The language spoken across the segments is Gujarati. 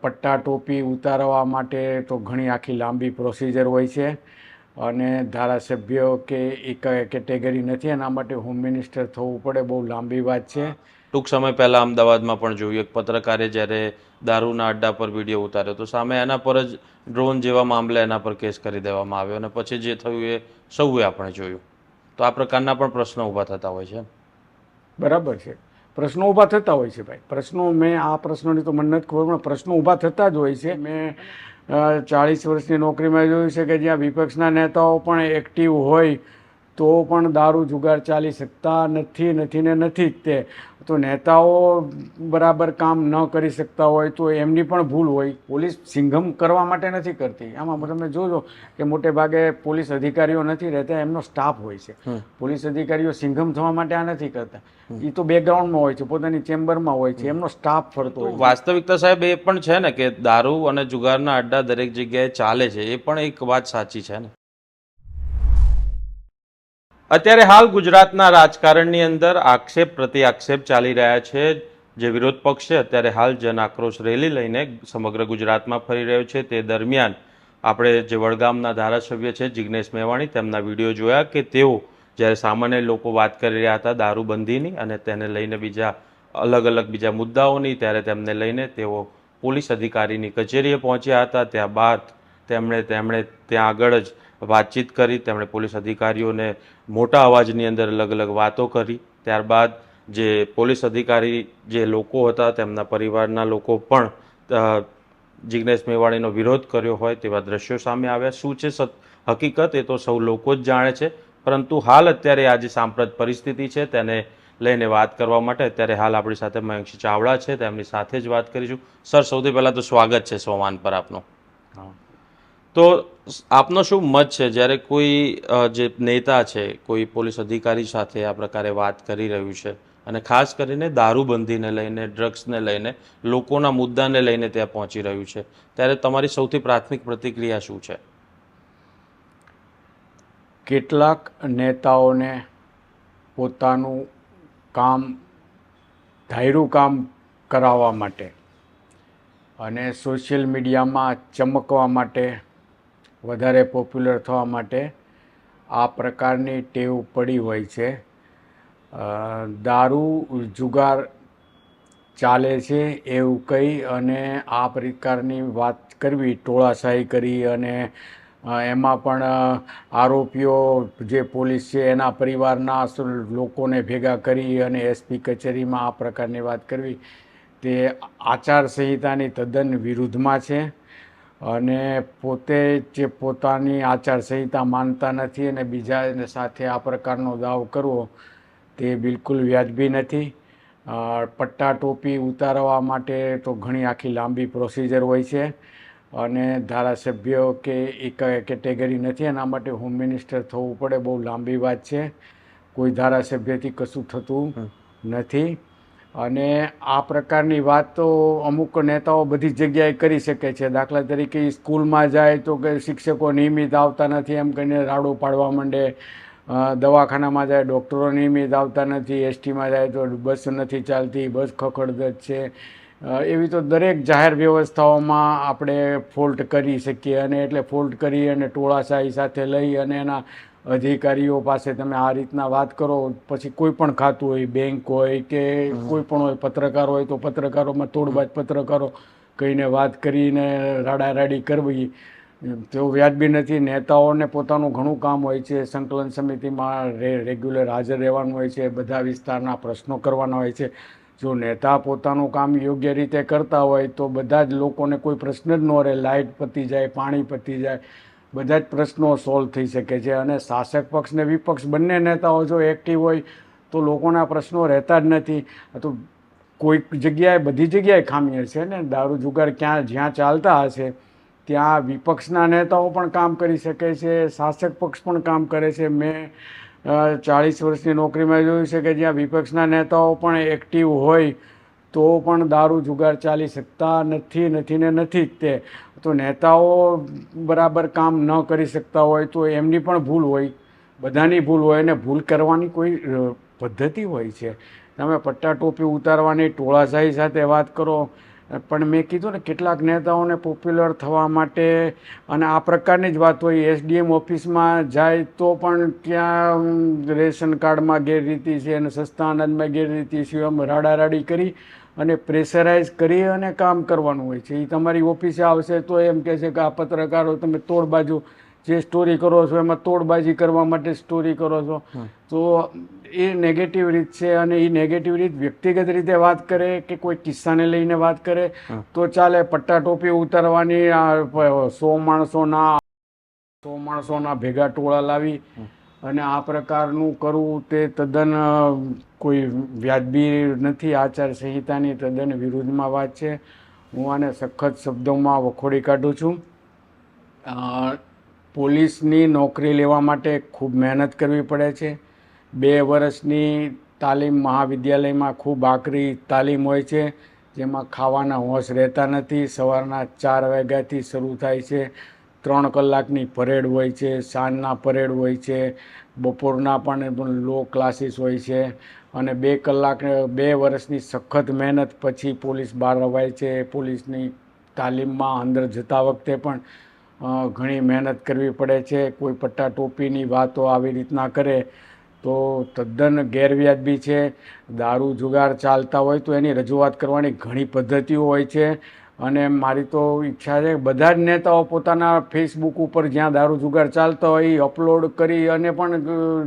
પટ્ટા ટોપી ઉતારવા માટે તો ઘણી આખી લાંબી પ્રોસિજર હોય છે. અને ધારાસભ્ય કે એક કેટેગરી નથી એના માટે હોમ મિનિસ્ટર થવું પડે બહુ લાંબી વાત છે. ટૂંક સમય પહેલાં અમદાવાદમાં પણ જોયું એક પત્રકારે જ્યારે દારૂના અડ્ડા પર વીડિયો ઉતાર્યો તો સામે એના પર જ ડ્રોન જેવા મામલે એના પર કેસ કરી દેવામાં આવ્યો અને પછી જે થયું એ સૌએ આપણે જોયું. તો આ પ્રકારના પણ પ્રશ્નો ઊભા થતા હોય છે. બરાબર છે. પ્રશ્નો ઊભા થતા હોય છે ભાઈ. પ્રશ્નો મેં આ પ્રશ્નોની તો મને નથી ખબર, પણ પ્રશ્નો ઊભા થતા જ હોય છે. મેં ચાળીસ વર્ષની નોકરીમાં જોયું છે કે જ્યાં વિપક્ષના નેતાઓ પણ એક્ટિવ હોય તો પણ દારૂ જુગાર ચાલી શકતા નથી નથી ને નથી જ તે. તો નેતાઓ બરાબર કામ ન કરી શકતા હોય તો એમની પણ ભૂલ હોય. પોલીસ સિંઘમ કરવા માટે નથી કરતી. આમાં તમે જોજો કે મોટે ભાગે પોલીસ અધિકારીઓ નથી રહેતા એમનો સ્ટાફ હોય છે. પોલીસ અધિકારીઓ સિંઘમ થવા માટે આ નથી કરતા. એ તો બેકગ્રાઉન્ડમાં હોય છે પોતાની ચેમ્બરમાં હોય છે એમનો સ્ટાફ ફરતો હોય વાસ્તવિકતા સાહેબ એ પણ છે ને કે દારૂ અને જુગારના અડ્ડા દરેક જગ્યાએ ચાલે છે. એ પણ એક વાત સાચી છે ને? અત્યારે હાલ ગુજરાતના રાજકારણની અંદર આક્ષેપ પ્રતિ આક્ષેપ ચાલી રહ્યા છે. જે વિરોધ પક્ષ છે, અત્યારે હાલ જન આક્રોશ રેલી લઈને સમગ્ર ગુજરાતમાં ફરી રહ્યો છે. તે દરમિયાન આપણે જે વડગામના ધારાસભ્ય છે, જિગ્નેશ મેવાણી, તેમના વીડિયો જોયા કે તેઓ જ્યારે સામાન્ય લોકો વાત કરી રહ્યા હતા દારૂબંધીની અને તેને લઈને બીજા અલગ અલગ બીજા મુદ્દાઓની, ત્યારે તેમને લઈને તેઓ પોલીસ અધિકારીની કચેરીએ પહોંચ્યા હતા. ત્યારબાદ તેમણે તેમણે ત્યાં આગળ જ વાતચીત કરી, તેમણે પોલીસ અધિકારીઓને મોટા અવાજની અંદર અલગ અલગ વાતો કરી. ત્યારબાદ જે પોલીસ અધિકારી જે લોકો હતા, તેમના પરિવારના લોકો પણ જિગ્નેશ મેવાણીનો વિરોધ કર્યો હોય તેવા દ્રશ્યો સામે આવ્યા. શું છે હકીકત? એ તો સૌ લોકો જ જાણે છે. પરંતુ હાલ અત્યારે આ જે સાંપ્રત પરિસ્થિતિ છે, તેને લઈને વાત કરવા માટે અત્યારે હાલ આપણી સાથે મયંકસિંહ ચાવડા છે. તેમની સાથે જ વાત કરીશું. સર, સૌથી પહેલાં તો સ્વાગત છે સોમાન પર આપનું. હા. તો આપનો શું મત છે? જ્યારે કોઈ જે નેતા છે, કોઈ પોલીસ અધિકારી સાથે આ પ્રકારે વાત કરી રહ્યું છે અને ખાસ કરીને દારૂબંધીને લઈને, ડ્રગ્સને લઈને, લોકોના મુદ્દાને લઈને ત્યાં પહોંચી રહ્યું છે, ત્યારે તમારી સૌથી પ્રાથમિક પ્રતિક્રિયા શું છે? કેટલાક નેતાઓને પોતાનું કામ, ધાયરું કામ કરાવવા માટે અને સોશિયલ મીડિયામાં ચમકવા માટે વધારે પોપ્યુલર થવા માટે આ પ્રકારની ટેવ પડી હોય છે. દારૂ જુગાર ચાલે છે એવું કહી અને આ પ્રકારની વાત કરવી, ટોળાશાહી કરી અને એમાં પણ આરોપીઓ જે પોલીસ છે એના પરિવારના લોકોને ભેગા કરી અને એસપી કચેરીમાં આ પ્રકારની વાત કરવી. તે આચારસંહિતાની તદ્દન વિરુદ્ધમાં છે. અને પોતે જે પોતાની આચારસંહિતા માનતા નથી અને બીજાને સાથે આ પ્રકારનો દાવ કરવો તે બિલકુલ વ્યાજબી નથી. પટ્ટા ટોપી ઉતારવા માટે તો ઘણી આખી લાંબી પ્રોસિજર હોય છે અને ધારાસભ્ય કે એક કેટેગરી નથી એના માટે હોમ મિનિસ્ટર થવું પડે બહુ લાંબી વાત છે. કોઈ ધારાસભ્યથી કશું થતું નથી. અને આ પ્રકારની વાત તો અમુક નેતાઓ બધી જગ્યાએ કરી શકે છે. દાખલા તરીકે સ્કૂલમાં જાય તો કે શિક્ષકો નિયમિત આવતા નથી, એમ કહીને રાડો પાડવા માંડે. દવાખાનામાં જાય, ડૉક્ટરો નિયમિત આવતા નથી, એસટીમાં જાય તો બસ નથી ચાલતી, બસ ખખડધજ છે. એવી તો દરેક જાહેર વ્યવસ્થાઓમાં આપણે ફોલ્ટ કરી શકીએ અને એટલે ફોલ્ટ કરી અને ટોળાશાહી સાથે લઈ અને એના અધિકારીઓ પાસે તમે આ રીતના વાત કરો પછી કોઈ પણ ખાતું હોય બેંક હોય કે કોઈ પણ હોય પત્રકાર હોય તો પત્રકારોમાં તોડબાજ પત્રકારો કહીને વાત કરીને રાડારાડી કરવી. તેઓ વ્યાજબી નથી. નેતાઓને પોતાનું ઘણું કામ હોય છે. સંકલન સમિતિમાં રે રેગ્યુલર હાજર રહેવાનું હોય છે. બધા વિસ્તારના પ્રશ્નો કરવાના હોય છે. જો નેતા પોતાનું કામ યોગ્ય રીતે કરતા હોય તો બધા જ લોકોને કોઈ પ્રશ્ન જ ન રહે. લાઇટ પતી જાય પાણી પતી જાય. બધા જ પ્રશ્નો સોલ્વ થઈ શકે છે અને શાસક પક્ષ ને વિપક્ષ બંને નેતાઓ જો એક્ટિવ હોય તો લોકોના પ્રશ્નો રહેતા જ નથી. તો કોઈક જગ્યાએ બધી જગ્યાએ ખામી હશે ને, દારૂ જુગાર ક્યાં, જ્યાં ચાલતા હશે, ત્યાં વિપક્ષના નેતાઓ પણ કામ કરી શકે છે, શાસક પક્ષ પણ કામ કરે છે. મેં ચાળીસ વર્ષની નોકરીમાં જોયું છે કે જ્યાં વિપક્ષના નેતાઓ પણ એક્ટિવ હોય તો પણ દારૂ જુગાર ચાલી શકતા નથી નથી ને નથી જ તે. તો નેતાઓ બરાબર કામ ન કરી શકતા હોય તો એમની પણ ભૂલ હોય. બધાની ભૂલ હોય અને ભૂલ કરવાની કોઈ પદ્ધતિ હોય છે. તમે પટ્ટા ટોપી ઉતારવાની, ટોળાશાહી સાથે વાત કરો. પણ મેં કીધું ને કેટલાક નેતાઓને પોપ્યુલર થવા માટે અને આ પ્રકારની જ વાત હોય, એસડીએમ ઓફિસમાં જાય તો પણ ત્યાં રેશન કાર્ડમાં ગેરરીતિ છે અને સસ્તા અનાજમાં ગેરરીતિ છે, એમ રાડારાડી કરી અને પ્રેશરાઇઝ કરી અને કામ કરવાનું હોય છે. એ તમારી ઓફિસે આવશે તો એમ કહે છે કે આ પત્રકારો તમે તોડબાજુ જે સ્ટોરી કરો છો એમાં તોડબાજી કરવા માટે સ્ટોરી કરો છો. તો એ નેગેટિવ રીત છે અને એ નેગેટિવ રીત વ્યક્તિગત રીતે વાત કરે કે કોઈ કિસ્સાને લઈને વાત કરે તો ચાલે પટ્ટા ટોપી ઉતારવાની સો માણસોના સો માણસોના ભેગા ટોળા લાવી અને આ પ્રકારનું કરવું તે તદ્દન કોઈ વ્યાજબી નથી આચાર સંહિતાની તદ્દન વિરુદ્ધમાં વાત છે હું આને સખત શબ્દોમાં વખોડી કાઢું છું. પોલીસની નોકરી લેવા માટે ખૂબ મહેનત કરવી પડે છે. બે વર્ષની તાલીમ મહાવિદ્યાલયમાં ખૂબ આકરી તાલીમ હોય છે, જેમાં ખાવાના હોશ રહેતા નથી. સવારના ચાર વાગ્યાથી શરૂ થાય છે. ત્રણ કલાકની પરેડ હોય છે, સાંજના પરેડ હોય છે, બપોરના પણ લો ક્લાસીસ હોય છે. અને બે કલાક, બે વર્ષની સખત મહેનત પછી પોલીસ બહાર અવાય છે. પોલીસની તાલીમમાં અંદર જતા વખતે પણ ઘણી મહેનત કરવી પડે છે. કોઈ પટ્ટા ટોપીની વાતો આવી રીતના કરે તો તદ્દન ગેરવ્યાજબી છે. દારૂ જુગાર ચાલતા હોય તો એની રજૂઆત કરવાની ઘણી પદ્ધતિઓ હોય છે. અને મારી તો ઈચ્છા છે બધા જ નેતાઓ પોતાના ફેસબુક ઉપર જ્યાં દારૂ જુગાર ચાલતા હોય એ અપલોડ કરી અને પણ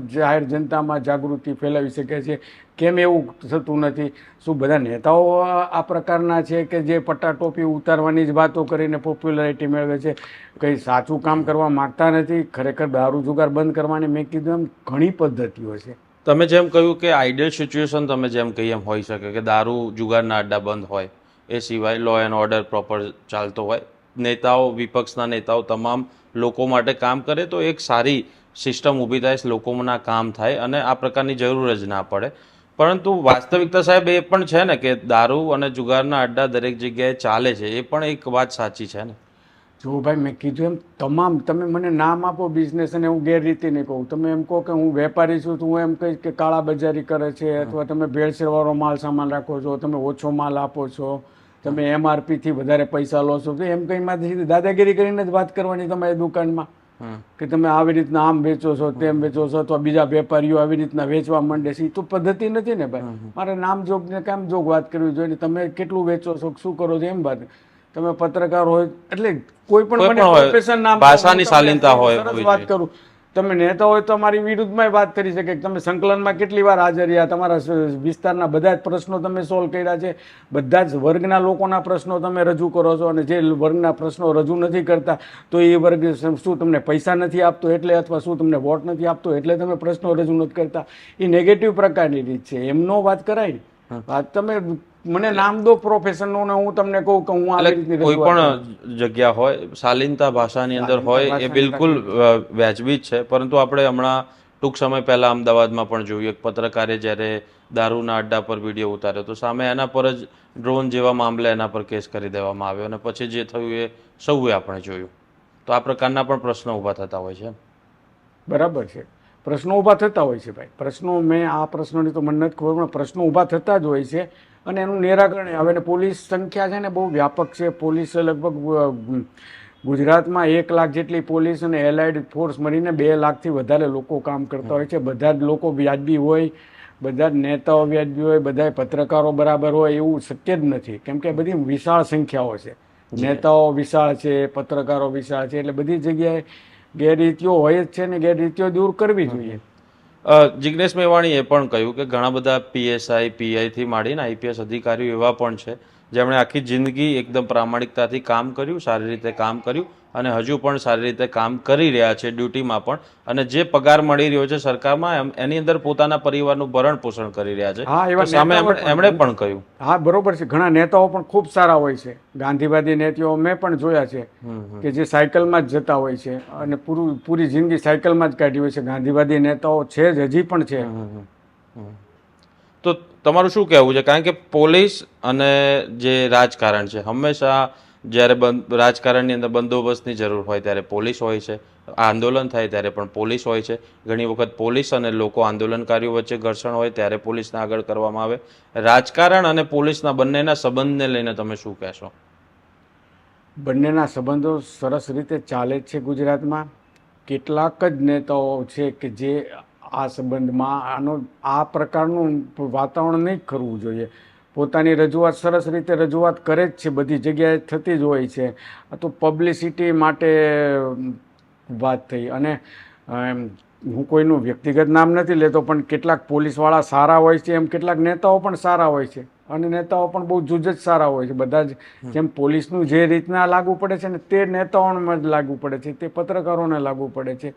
જાહેર જનતામાં જાગૃતિ ફેલાવી શકે છે. કેમ એવું થતું નથી? શું બધા નેતાઓ આ પ્રકારના છે કે જે પટ્ટા ટોપી ઉતારવાની જ વાતો કરીને પોપ્યુલારિટી મેળવે છે? કંઈ સાચું કામ કરવા માગતા નથી? ખરેખર દારૂ જુગાર બંધ કરવાની મેં કીધું એમ ઘણી પદ્ધતિઓ છે. તમે જેમ કહ્યું કે આઈડિયલ સિચ્યુએશન તમે જેમ કહી એમ હોઈ શકે કે દારૂ જુગારના અડ્ડા બંધ હોય. એ સિવાય લો એન્ડ ઓર્ડર પ્રોપર ચાલતો હોય. નેતાઓ, વિપક્ષના નેતાઓ તમામ લોકો માટે કામ કરે તો એક સારી સિસ્ટમ ઊભી થાય લોકોના કામ થાય અને આ પ્રકારની જરૂર જ ના પડે. પરંતુ વાસ્તવિકતા સાહેબ એ પણ છે ને કે દારૂ અને જુગારના અડ્ડા દરેક જગ્યાએ ચાલે છે, એ પણ એક વાત સાચી છે ને? જો ભાઈ મેં કીધું એમ, તમામ, તમે મને નામ આપો બિઝનેસ અને હું ગેરરીતિ નહીં કહું. તમે એમ કહો કે હું વેપારી છું, તો હું એમ કહીશ કે કાળા બજારી કરે છે, અથવા તમે ભેળસેળવાળો માલ સામાન રાખો છો, તમે ઓછો માલ આપો છો. તમે એમઆરપીથી વધારે પૈસા લો છો તો એમ કંઈ માંથી દાદાગીરી કરીને જ વાત કરવાની તમારી દુકાનમાં? કે તમે આવી રીતના આમ વેચો છો તેમ વેચો છો અથવા બીજા વેપારીઓ આવી રીતના વેચવા માંડે છે તો પદ્ધતિ નથી ને ભાઈ. મારે નામ જોગ ને કામ જોગ વાત કરવી જોઈએ તમે કેટલું વેચો છો શું કરો છો એમ વાત. તમે પત્રકાર હોય એટલે કોઈ પણ ભાષાની શાલીનતા હોય, વાત કરું. તમે નેતા હોય તો મારી વિરુદ્ધમાં વાત કરી શકે કે તમે સંકલનમાં કેટલી વાર હાજર રહ્યા? તમારા વિસ્તારના બધા જ પ્રશ્નો તમે સોલ્વ કર્યા છે. બધા જ વર્ગના લોકોના પ્રશ્નો તમે રજૂ કરો છો અને જે વર્ગના પ્રશ્નો રજૂ નથી કરતા તો એ વર્ગ શું તમને પૈસા નથી આપતો એટલે અથવા શું તમને વોટ નથી આપતો એટલે તમે પ્રશ્નો રજૂ નથી કરતા? એ નેગેટિવ પ્રકારની રીત છે. એમનો વાત કરાય ને? વાત તમે મને નામ દો પ્રોફેશનનું ને હું તમને કહું કે હું આવી કોઈ પણ જગ્યા હોય શાલીનતા ભાષાની અંદર હોય એ બિલકુલ વ્યાજબી જ છે. પરંતુ આપણે હમણાં ટૂંક સમય પહેલા અમદાવાદમાં પણ જોયું એક પત્રકારે જ્યારે દારૂના અડ્ડા પર વીડિયો ઉતાર્યો તો સામે એના પર જ ડ્રોન જેવા મામલે એના પર કેસ કરી દેવામાં આવ્યો અને પછી જે થયું એ સૌએ આપણે જોયું. તો આ પ્રકારના પણ પ્રશ્નો ઊભા થતા હોય છે બરાબર છે. પ્રશ્નો ઊભા થતા હોય છે ભાઈ. પ્રશ્નો મેં આ પ્રશ્નોની તો મને નથી ખબર પણ પ્રશ્નો ઊભા થતા જ હોય છે. અને એનું નિરાકરણ આવે અને પોલીસ સંખ્યા છે ને બહુ વ્યાપક છે. પોલીસ લગભગ ગુજરાતમાં એક લાખ જેટલી પોલીસ અને એલાઇડ ફોર્સ મળીને બે લાખથી વધારે લોકો કામ કરતા હોય છે. બધા જ લોકો વ્યાજબી હોય બધા જ નેતાઓ વ્યાજબી હોય બધા પત્રકારો બરાબર હોય એવું શક્ય જ નથી. કેમ કે બધી વિશાળ સંખ્યાઓ છે. નેતાઓ વિશાળ છે પત્રકારો વિશાળ છે એટલે બધી જગ્યાએ ગેરરીતિઓ હોય જ છે ને ગેરરીતિઓ દૂર કરવી જોઈએ. જિગ્નેશ મેવાણીએ પણ કહ્યું કે ઘણા બધા પીએસઆઈ પીઆઈથી માંડીને આઈપીએસ અધિકારીઓ એવા પણ છે જેમણે આખી જિંદગી એકદમ પ્રામાણિકતાથી કામ કર્યું સારી રીતે કામ કર્યું અને હજુ પણ સારી રીતે કામ કરી રહ્યા છે ડ્યુટીમાં પણ. અને જે પગાર મળી રહ્યો છે સરકારમાં એની અંદર પોતાના પરિવારનું ભરણ પોષણ કરી રહ્યા છે. હા, એવા સામે એમણે પણ કહ્યું. હા બરોબર છે. ઘણા નેતાઓ પણ ખૂબ સારા હોય છે. ગાંધીવાદી નેતાઓ મેં પણ જોયા છે કે જે સાયકલમાં જ જતા હોય છે અને પૂરું પૂરી જિંદગી સાયકલમાં જ કાઢી હોય છે. ગાંધીવાદી નેતાઓ છે જ હજી પણ છે. તમારું શું કહેવું છે? કારણ કે પોલીસ અને જે રાજકારણ છે, હંમેશા જ્યારે રાજકારણની અંદર બંદોબસ્તની જરૂર હોય ત્યારે પોલીસ હોય છે, આંદોલન થાય ત્યારે પણ પોલીસ હોય છે. ઘણી વખત પોલીસ અને લોકો આંદોલનકારીઓ વચ્ચે ઘર્ષણ હોય ત્યારે પોલીસને આગળ કરવામાં આવે. રાજકારણ અને પોલીસના બંનેના સંબંધને લઈને તમે શું કહેશો? બંનેના સંબંધો સરસ રીતે ચાલે છે ગુજરાતમાં. કેટલાક જ નેતાઓ છે કે જે આ સંબંધમાં આનો આ પ્રકારનું વાતાવરણ નહીં કરવું જોઈએ. પોતાની રજૂઆત સરસ રીતે રજૂઆત કરે જ છે, બધી જગ્યાએ થતી જ હોય છે. આ તો પબ્લિસિટી માટે વાત થઈ. અને હું કોઈનું વ્યક્તિગત નામ નથી લેતો, પણ કેટલાક પોલીસવાળા સારા હોય છે, એમ કેટલાક નેતાઓ પણ સારા હોય છે. અને નેતાઓ પણ બહુ જુજ જ સારા હોય છે. બધા જ જેમ પોલીસનું જે રીતના લાગુ પડે છે ને તે નેતાઓમાં જ લાગુ પડે છે. તે પત્રકારોને લાગુ પડે છે.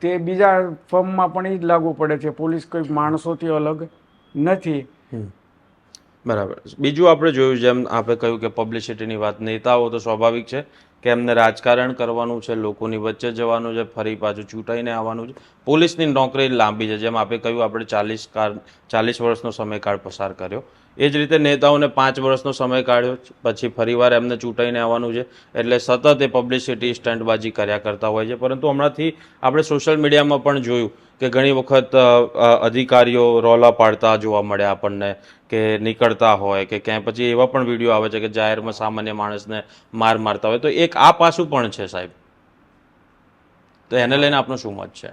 તે બીજા ફર્મમાં પણ એ જ લાગુ પડે છે. પોલીસ કોઈ માણસોથી અલગ નથી. બરાબર. બીજું આપણે જોયું જેમ આપણે કહ્યું કે પબ્લિસિટીની વાત નેતાઓ તો સ્વાભાવિક છે કે એમને રાજકારણ કરવાનું છે લોકોની વચ્ચે જવાનું છે ફરી પાછું ચૂંટાઈને આવવાનું છે. પોલીસની નોકરી લાંબી છે. જેમ આપણે કહ્યું આપણે ચાલીસ કાર ચાલીસ વર્ષનો સમયકાળ પસાર કર્યો. એ જ રીતે નેતાઓને પાંચ વર્ષનો સમય કાઢ્યો પછી ફરીવાર એમને ચૂંટાઈને આવવાનું છે. એટલે સતત એ પબ્લિસિટી સ્ટન્ટબાજી કર્યા કરતા હોય છે. પરંતુ હમણાંથી આપણે સોશિયલ મીડિયામાં પણ જોયું કે ઘણી વખત અધિકારીઓ રોલા પાડતા જોવા મળ્યા આપણને કે નીકળતા હોય કે ક્યાંય. પછી એવા પણ વીડિયો આવે છે કે જાહેરમાં સામાન્ય માણસને માર મારતા હોય. તો એક આ પાસું પણ છે સાહેબ. તો એને લઈને આપનો શું મત છે?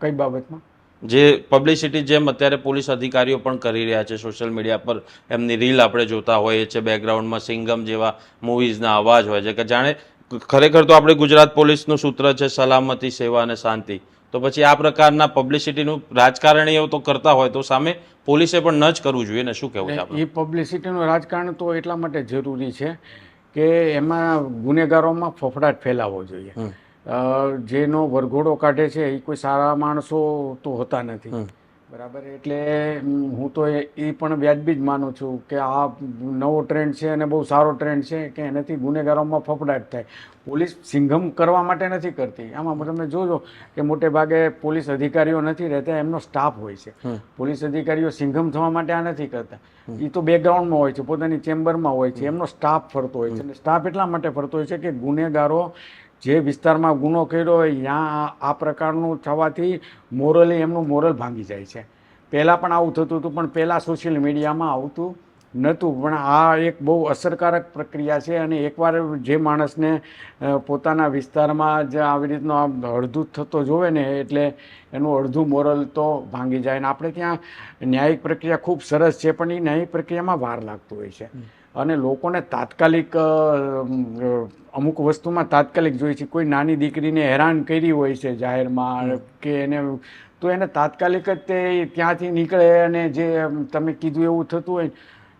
કઈ બાબતમાં? જે પબ્લિસિટી જેમ અત્યારે પોલીસ અધિકારીઓ પણ કરી રહ્યા છે સોશિયલ મીડિયા પર એમની રીલ આપણે જોતા હોઈએ છીએ બેકગ્રાઉન્ડમાં સિંગમ જેવા મૂવીઝના અવાજ હોય છે. કે જાણે ખરેખર તો આપણે ગુજરાત પોલીસનું સૂત્ર છે સલામતી સેવા અને શાંતિ. તો પછી આ પ્રકારના પબ્લિસિટીનું રાજકારણીઓ તો કરતા હોય તો સામે પોલીસે પણ ન જ કરવું જોઈએ ને શું કહેવું છે આપણે? એ પબ્લિસિટીનું રાજકારણ તો એટલા માટે જરૂરી છે કે એમાં ગુનેગારોમાં ફફડાટ ફેલાવવો જોઈએ. જેનો વરઘોડો કાઢે છે એ કોઈ સારા માણસો તો હોતા નથી. બરાબર? એટલે હું તો એ પણ વ્યાજબી જ માનું છું કે આ નવો ટ્રેન્ડ છે અને બહુ સારો ટ્રેન્ડ છે કે એનાથી ગુનેગારોમાં ફફડાટ થાય. પોલીસ સિંઘમ કરવા માટે નથી કરતી. આમાં તમે જોજો કે મોટે ભાગે પોલીસ અધિકારીઓ નથી રહેતા એમનો સ્ટાફ હોય છે. પોલીસ અધિકારીઓ સિંઘમ થવા માટે આ નથી કરતા. એ તો બેકગ્રાઉન્ડમાં હોય છે પોતાની ચેમ્બરમાં હોય છે. એમનો સ્ટાફ ફરતો હોય છે. અને સ્ટાફ એટલા માટે ફરતો હોય છે કે ગુનેગારો જે વિસ્તારમાં ગુનો કર્યો હોય ત્યાં આ પ્રકારનું થવાથી મોરલી એમનું મોરલ ભાંગી જાય છે. પહેલાં પણ આવું થતું હતું, પણ પહેલાં સોશિયલ મીડિયામાં આવતું નહોતું. પણ આ એક બહુ અસરકારક પ્રક્રિયા છે અને એકવાર જે માણસને પોતાના વિસ્તારમાં જ આવી રીતનો અડધું થતો જોવે ને, એટલે એનું અડધું મોરલ તો ભાંગી જાય. અને આપણે ત્યાં ન્યાયિક પ્રક્રિયા ખૂબ સરસ છે, પણ એ ન્યાયિક પ્રક્રિયામાં વાર લાગતું હોય છે. અને લોકોને તાત્કાલિક અમુક વસ્તુમાં તાત્કાલિક જોઈએ છે. કોઈ નાની દીકરીને હેરાન કરી હોય છે જાહેરમાં કે એને તો એને તાત્કાલિક જ તે ત્યાંથી નીકળે અને જે તમે કીધું એવું થતું હોય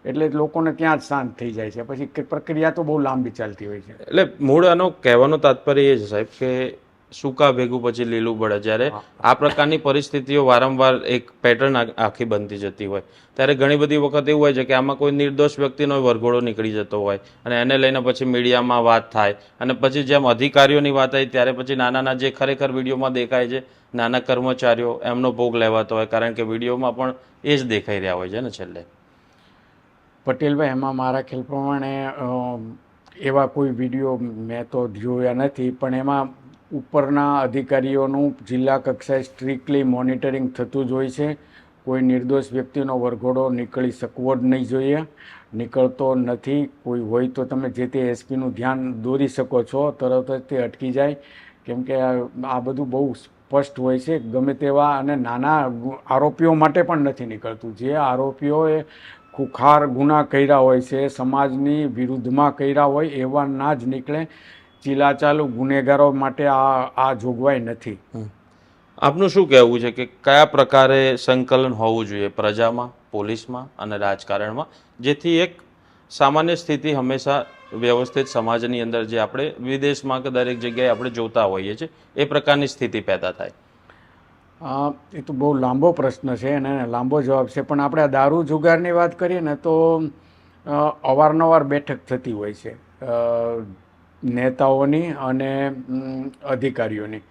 એટલે લોકોને ત્યાં જ શાંત થઈ જાય છે. પછી પ્રક્રિયા તો બહુ લાંબી ચાલતી હોય છે. એટલે મૂળ આનો કહેવાનો તાત્પર્ય એ છે સાહેબ કે સૂકા ભેગું પછી લીલું બળે. જ્યારે આ પ્રકારની પરિસ્થિતિઓ વારંવાર એક પેટર્ન આખી બનતી જતી હોય. ત્યારે ઘણી બધી વખત એવું હોય છે કે આમાં કોઈ નિર્દોષ વ્યક્તિનો વરઘોડો નીકળી જતો હોય અને એને લઈને પછી મીડિયામાં વાત થાય અને પછી જેમ અધિકારીઓની વાત આવી ત્યારે પછી નાના નાના જે ખરેખર વિડીયોમાં દેખાય છે નાના કર્મચારીઓ એમનો ભોગ લેવાતો હોય કારણ કે વિડીયોમાં પણ એ જ દેખાઈ રહ્યા હોય છે ને છેલ્લે. પટેલભાઈ એમાં મારા ખ્યાલ પ્રમાણે એવા કોઈ વીડિયો મેં તો જોયા નથી પણ એમાં ઉપરના અધિકારીઓનું જિલ્લા કક્ષાએ સ્ટ્રિક્ટલી મોનિટરિંગ થતું જ હોય છે. કોઈ નિર્દોષ વ્યક્તિનો વરઘોડો નીકળી શકવો જ નહીં જોઈએ. નીકળતો નથી. કોઈ હોય તો તમે જે તે એસપીનું ધ્યાન દોરી શકો છો, તરત જ તે અટકી જાય. કેમ કે આ બધું બહુ સ્પષ્ટ હોય છે. ગમે તેવા અને નાના આરોપીઓ માટે પણ નથી નીકળતું. જે આરોપીઓએ ખુખાર ગુના કર્યા હોય છે, સમાજની વિરુદ્ધમાં કર્યા હોય એવા ના જ નીકળે. ચીલાચાલુ ગુનેગારો માટે આ આ જોગવાઈ નથી. આપનું શું કહેવું છે કે કયા પ્રકારે સંકલન હોવું જોઈએ પ્રજામાં પોલીસમાં અને રાજકારણમાં? જેથી એક સામાન્ય સ્થિતિ હંમેશા વ્યવસ્થિત સમાજની અંદર જે આપણે વિદેશમાં કે દરેક જગ્યાએ આપણે જોતા હોઈએ છીએ એ પ્રકારની સ્થિતિ પેદા થાય. એ તો બહુ લાંબો પ્રશ્ન છે અને લાંબો જવાબ છે. પણ આપણે આ દારૂ જુગારની વાત કરીએ ને તો અવારનવાર બેઠક થતી હોય છે. નેતાઓની અને અધિકારીઓની.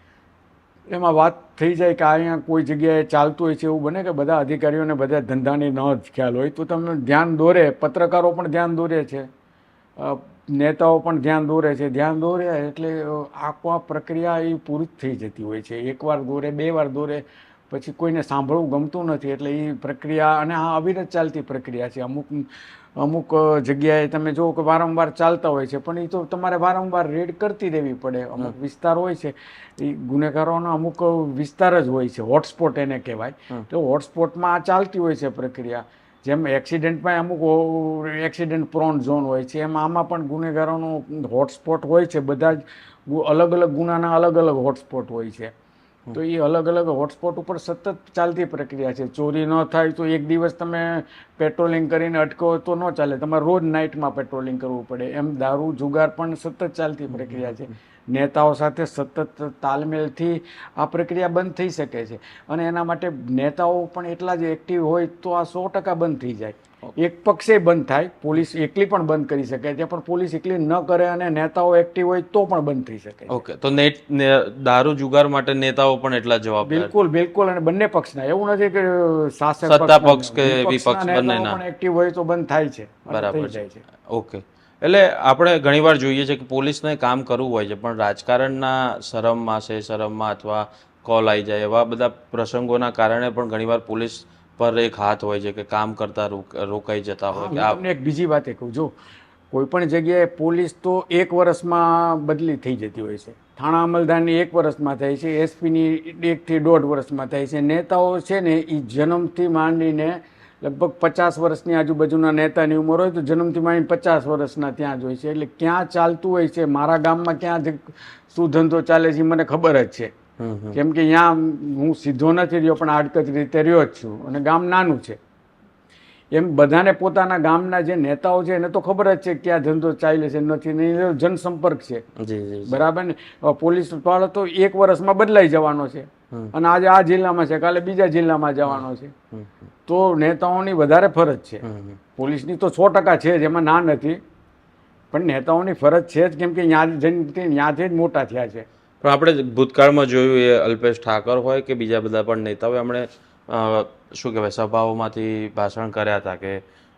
એમાં વાત થઈ જાય કે અહીંયા કોઈ જગ્યાએ ચાલતું હોય છે એવું બને કે બધા અધિકારીઓને બધા ધંધાની ન જ ખ્યાલ હોય. તો તમે ધ્યાન દોરે, પત્રકારો પણ ધ્યાન દોરે છે. નેતાઓ પણ ધ્યાન દોરે છે. ધ્યાન દોરે એટલે આખો પ્રક્રિયા એ પૂરી થઈ જતી હોય છે. એકવાર દોરે, બે વાર દોરે, પછી કોઈને સાંભળવું ગમતું નથી. એટલે એ પ્રક્રિયા, અને આ અવિરત ચાલતી પ્રક્રિયા છે. અમુક અમુક જગ્યાએ તમે જુઓ કે વારંવાર ચાલતા હોય છે પણ એ તો તમારે વારંવાર રેડ કરતી રહેવી પડે. અમુક વિસ્તાર હોય છે એ ગુનેગારોનો અમુક વિસ્તાર જ હોય છે હોટસ્પોટ એને કહેવાય. તો હોટસ્પોટમાં આ ચાલતી હોય છે પ્રક્રિયા. જેમ એક્સિડન્ટમાં અમુક એક્સિડન્ટ પ્રોન ઝોન હોય છે એમ આમાં પણ ગુનેગારોનો હોટસ્પોટ હોય છે બધા જ અલગ અલગ ગુનાના અલગ અલગ હોટસ્પોટ હોય છે. તો એ અલગ અલગ હોટસ્પોટ ઉપર સતત ચાલતી પ્રક્રિયા છે. ચોરી ન થાય તો એક દિવસ તમે પેટ્રોલિંગ કરીને અટકો તો ન ચાલે. તમારે રોજ નાઇટમાં પેટ્રોલિંગ કરવું પડે. એમ દારૂ જુગાર પણ સતત ચાલતી પ્રક્રિયા છે. નેતાઓ સાથે સતત તાલમેલથી આ પ્રક્રિયા બંધ થઈ શકે છે. અને એના માટે નેતાઓ પણ એટલા જ એક્ટિવ હોય તો આ સો ટકા બંધ થઈ જાય. એક પક્ષે બંધ થાય પોલીસ એકલી પણ બંધ કરી શકે છે પણ પોલીસ એકલી ન કરે અને નેતાઓ એક્ટિવ હોય તો પણ બંધ થઈ શકે ઓકે તો નેટ ને- દારૂ જુગાર માટે નેતાઓ પણ એટલા જવાબ બિલકુલ બિલકુલ અને બંને પક્ષના. એવું નથી કે શાસક સત્તા પક્ષ કે વિપક્ષ બંનેના. એક્ટિવ હોય તો બંધ થાય છે. બરાબર છે. ઓકે એટલે આપણે ઘણીવાર જોઈએ છે કે પોલીસને કામ કરવું હોય છે પણ રાજકારણના શરમમાં છે શરમમાં અથવા કોલ આવી જાય એવા બધા પ્રસંગોના કારણે પણ ઘણીવાર પોલીસ પર એક હાથ હોય છે કે કામ કરતા રોકાઈ જતા હોય કે આપણે એક બીજી વાત એ કહું. જો કોઈ પણ જગ્યાએ પોલીસ તો એક વર્ષમાં બદલી થઈ જતી હોય છે. થાણા અમલદારની એક વર્ષમાં થાય છે એસપીની એકથી દોઢ વર્ષમાં થાય છે. નેતાઓ છે ને એ જન્મથી માંડીને લગભગ પચાસ વર્ષની આજુબાજુના નેતાની ઉંમર હોય તો જન્મથી માંડીને પચાસ વર્ષના ત્યાં જ હોય છે. એટલે ક્યાં ચાલતું હોય છે મારા ગામમાં ક્યાં જ શું ધંધો ચાલે છે એ મને ખબર જ છે. કેમ કે ત્યાં હું સીધો નથી રહ્યો પણ આડકત રીતે રહ્યો જ છું અને ગામ નાનું છે. એમ બધાને પોતાના ગામના જે નેતાઓ છે એને તો ખબર જ છે ક્યાં ધંધો ચાલે છે નથી નહીં જનસંપર્ક છે. બરાબર ને? પોલીસ વાળો તો એક વર્ષમાં બદલાઈ જવાનો છે. અને આજે આ જિલ્લામાં છે કાલે બીજા જિલ્લામાં જવાનો છે. તો નેતાઓની વધારે ફરજ છે. પોલીસની તો સો ટકા છે જ એમાં ના નથી. પણ નેતાઓની ફરજ છે જ કેમ કે ત્યાં ત્યાંથી જ મોટા થયા છે. પણ આપણે ભૂતકાળમાં જોયું એ અલ્પેશ ઠાકર હોય કે બીજા બધા પણ નેતાઓ એમણે શું કહેવાય સભાઓમાંથી ભાષણ કર્યા હતા કે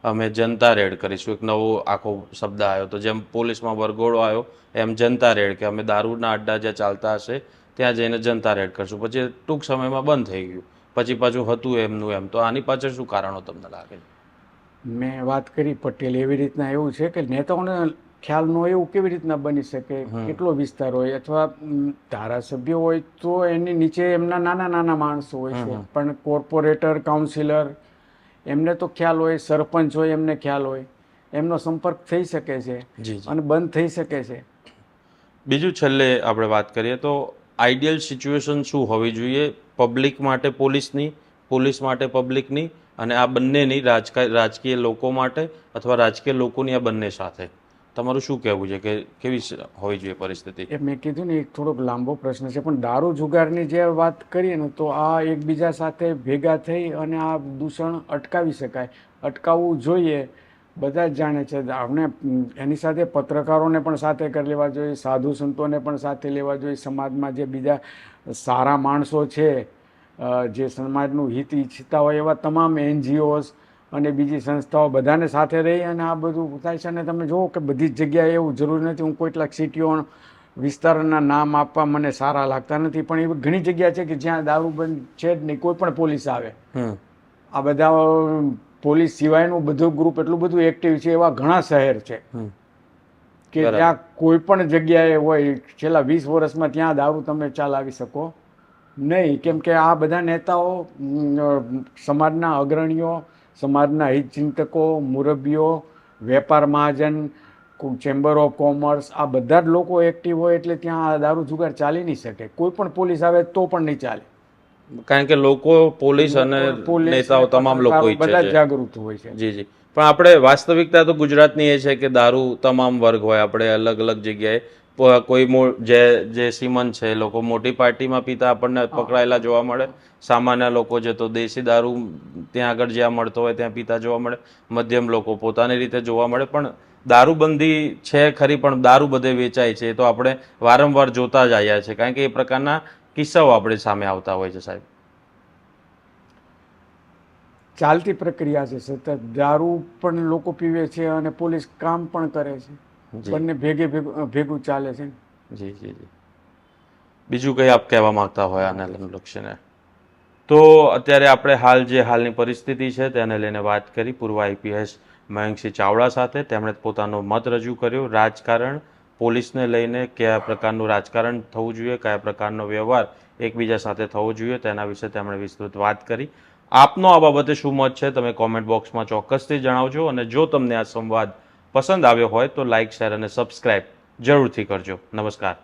અમે જનતા રેડ કરીશું. એક નવો આખો શબ્દ આવ્યો તો જેમ પોલીસમાં વરઘોડો આવ્યો, એમ જનતા રેડ કે અમે દારૂના અડ્ડા જ્યાં ચાલતા હશે, ત્યાં જઈને જનતા રેડ કરશું. પછી ટૂંક સમયમાં બંધ થઈ ગયું. પછી પાછું હતું એમનું એમ. તો આની પાછળ શું કારણો તમને લાગે મેં વાત કરી પટેલ. એવી રીતના એવું છે કે નેતાઓને ખ્યાલ ન હોય એવું કેવી રીતના બની શકે? કેટલો વિસ્તાર હોય? અથવા ધારાસભ્ય હોય તો એની નીચે એમના નાના નાના માણસો હોય છે. પણ કોર્પોરેટર કાઉન્સિલર એમને તો ખ્યાલ હોય સરપંચ હોય એમને ખ્યાલ હોય. એમનો સંપર્ક થઈ શકે છે અને બંધ થઈ શકે છે. બીજું છેલ્લે આપણે વાત કરીએ તો આઈડિયલ સિચ્યુએશન શું હોવી જોઈએ? પબ્લિક માટે પોલીસની પોલીસ માટે પબ્લિકની અને આ બંનેની રાજકીય લોકો માટે અથવા રાજકીય લોકોની આ બંને સાથે? તમારું શું કહેવું છે? કે કેવી હોવી જોઈએ પરિસ્થિતિ? એ મેં કીધું ને, એક થોડોક લાંબો પ્રશ્ન છે, પણ દારૂ જુગારની જે વાત કરીએ ને, તો આ એકબીજા સાથે ભેગા થઈ અને આ દૂષણ અટકાવી શકાય. અટકાવવું જોઈએ. બધા જ જાણે છે, આપણે એની સાથે પત્રકારોને પણ સાથે કરી લેવા જોઈએ, સાધુ સંતોને પણ સાથે લેવા જોઈએ. સમાજમાં જે બીજા સારા માણસો છે જે સમાજનું હિત ઈચ્છતા હોય એવા તમામ એનજીઓઝ અને બીજી સંસ્થાઓ બધાને સાથે રહી અને આ બધું થાય છે. અને તમે જુઓ કે બધી જ જગ્યાએ એવું જરૂરી નથી. હું કોઈટલાક સિટીઓ વિસ્તારના નામ આપવા મને સારા લાગતા નથી. પણ એવી ઘણી જગ્યા છે કે જ્યાં દારૂબંધ છે જ નહીં. કોઈ પણ પોલીસ આવે. આ બધા પોલીસ સિવાયનું બધું ગ્રુપ એટલું બધું એક્ટિવ છે એવા ઘણા શહેર છે. કે ત્યાં કોઈ પણ જગ્યાએ હોય છેલ્લા વીસ વર્ષમાં ત્યાં દારૂ તમે ચલાવી શકો. નહીં. કેમ કે આ બધા નેતાઓ સમાજના અગ્રણીઓ સમાજના હિતચિંતકો મુરબ્બીઓ વેપાર મહાજન ચેમ્બર ઓફ કોમર્સ આ બધા જ લોકો એક્ટિવ હોય એટલે ત્યાં દારૂ જુગાર ચાલી નહીં શકે. કોઈ પણ પોલીસ આવે તો પણ નહીં ચાલે. કારણ કે લોકો પોલીસ અને નેતાઓ તમામ લોકો બધા જાગૃત હોય છે. જી જી. પણ આપણે વાસ્તવિકતા તો ગુજરાતની એ છે કે દારૂ તમામ વર્ગ હોય આપણે અલગ અલગ જગ્યાએ કોઈ જે જે સીમન છે એ લોકો મોટી પાર્ટીમાં પીતા આપણને પકડાયેલા જોવા મળે. સામાન્ય લોકો છે તો દેશી દારૂ ત્યાં આગળ જ્યાં મળતો હોય ત્યાં પીતા જોવા મળે. મધ્યમ લોકો પોતાની રીતે જોવા મળે. પણ દારૂબંધી છે ખરી પણ દારૂ બધે વેચાય છે. એ તો આપણે વારંવાર જોતા જ આવ્યા છે. કારણ કે એ પ્રકારના કિસ્સાઓ આપણી સામે આવતા હોય છે સાહેબ. ચાલતી પ્રક્રિયા છે સતત. દારૂ પણ લોકો પીવે છે અને પોલીસ કામ પણ કરે છે. જી. બંને ભેગે ભેગું ભેગું ચાલે છે જી જી જી. બીજું કંઈ આપ કહેવા માંગતા હોય આને લક્ષીને? તો અત્યારે આપણે હાલ જે હાલની પરિસ્થિતિ છે તેને લઈને વાત કરી પૂર્વ આઈપીએસ મયંકસિંહ ચાવડા સાથે. તેમણે પોતાનો મત રજૂ કર્યો. રાજકારણ પોલીસને લઈને કયા પ્રકારનું રાજકારણ થવું જોઈએ કયા પ્રકારનો વ્યવહાર એકબીજા સાથે થવો જોઈએ તેના વિશે તેમણે વિસ્તૃત વાત કરી. આપનો આ બાબતે શું મત છે તમે કોમેન્ટ બોક્સમાં ચોક્કસથી જણાવજો અને જો તમને આ સંવાદ પસંદ આવ્યો હોય તો લાઇક શેર અને સબસ્ક્રાઇબ જરૂરથી કરજો. નમસ્કાર.